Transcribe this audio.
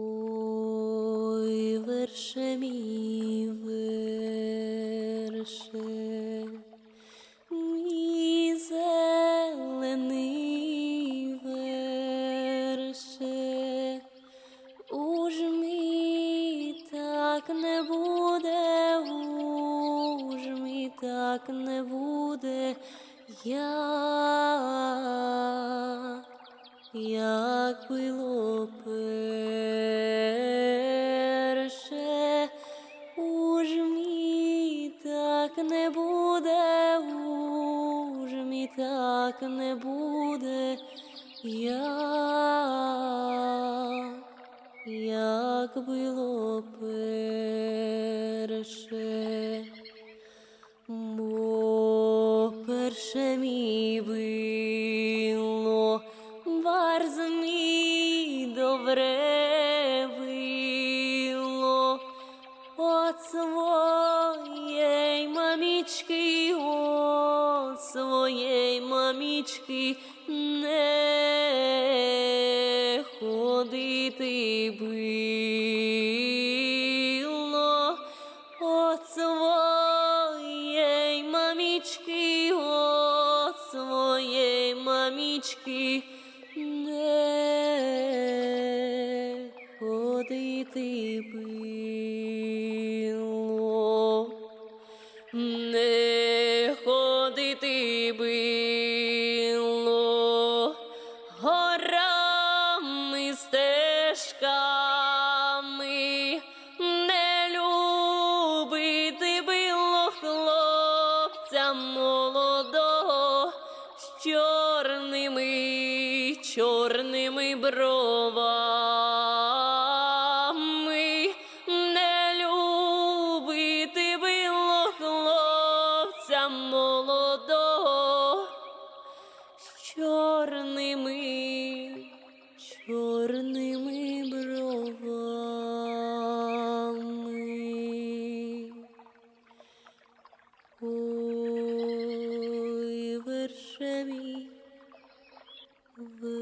Ой, верше мій верше, мій зелений верше, уж мій так не буде, уж мій так не буде, як, як було перше, уж мій так не буде, уж мій так не буде, як, як було перше. Бо перше мій било, от своєї мамічки, от своєї мамічки не ходити било, от своєї мамічки, от своєї мамічки не ходити било, не ходити било горами стежками, не любити було хлопця молодого з чорними, чорними бровами, чорними, чорними бровами. Ой, вершеві, мій, верше.